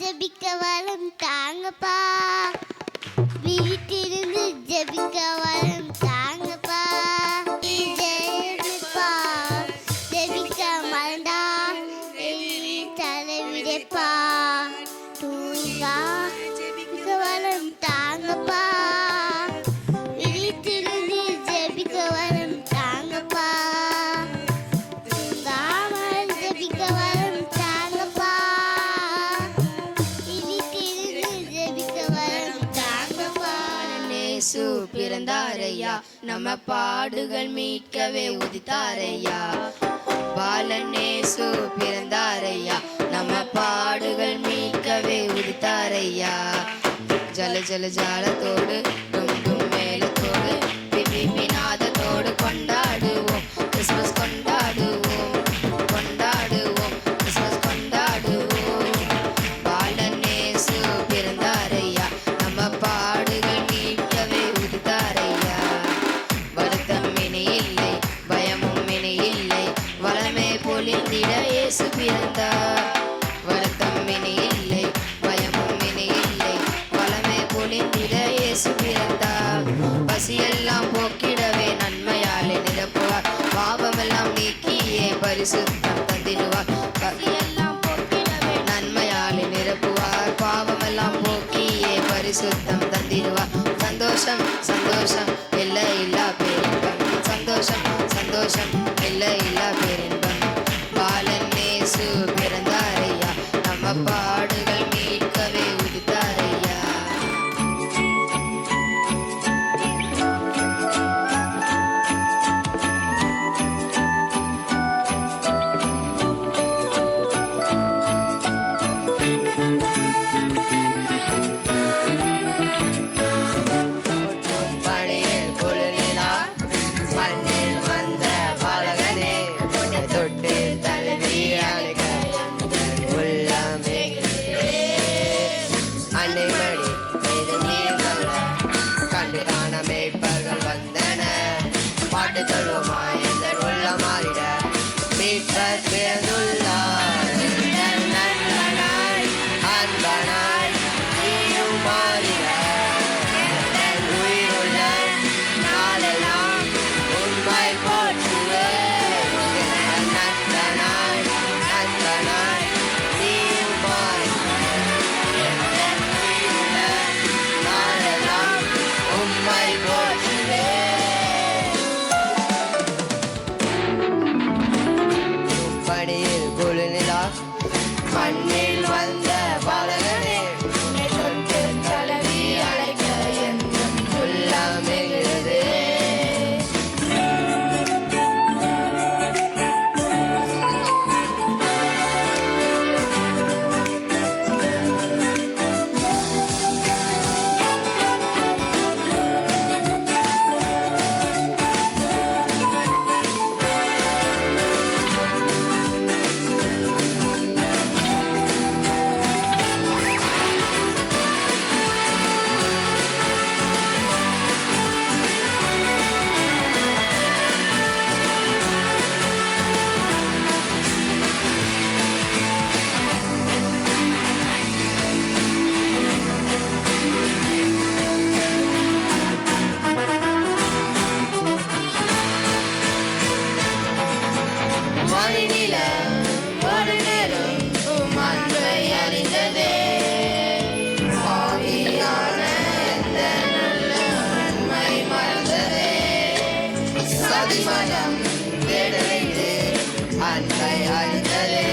ജപിക്കവാലം താങ്ങപ്പാ. ജപിക്ക. பிறந்தாரையா. நம்ம பாடுகள் மீட்கவே உதித்தாரையா. பாலநேசு பிறந்தாரையா. நம்ம பாடுகள் மீட்கவே உதித்தாரையா. ஜல ஜல ஜாலத்தோடு வளமே இயேசு பிறந்தார். வருத்தம் இனி இல்லை பயமும் இனி இல்லை. வளமே பொழிந்திட இயேசு பிறந்தார். பசியெல்லாம் போக்கிடவே நன்மையாலே நிரப்புவார். பாவமெல்லாம் நீக்கியே பரிசுத்தம் தந்திடுவார். பசியெல்லாம் போக்கிடவே நன்மையாலே நிரப்புவார். பாவமெல்லாம் போக்கியே பரிசுத்தம் தந்திடுவார். சந்தோஷம் bag. சதிமனம் விடுவித்து அன்பை அறிதலே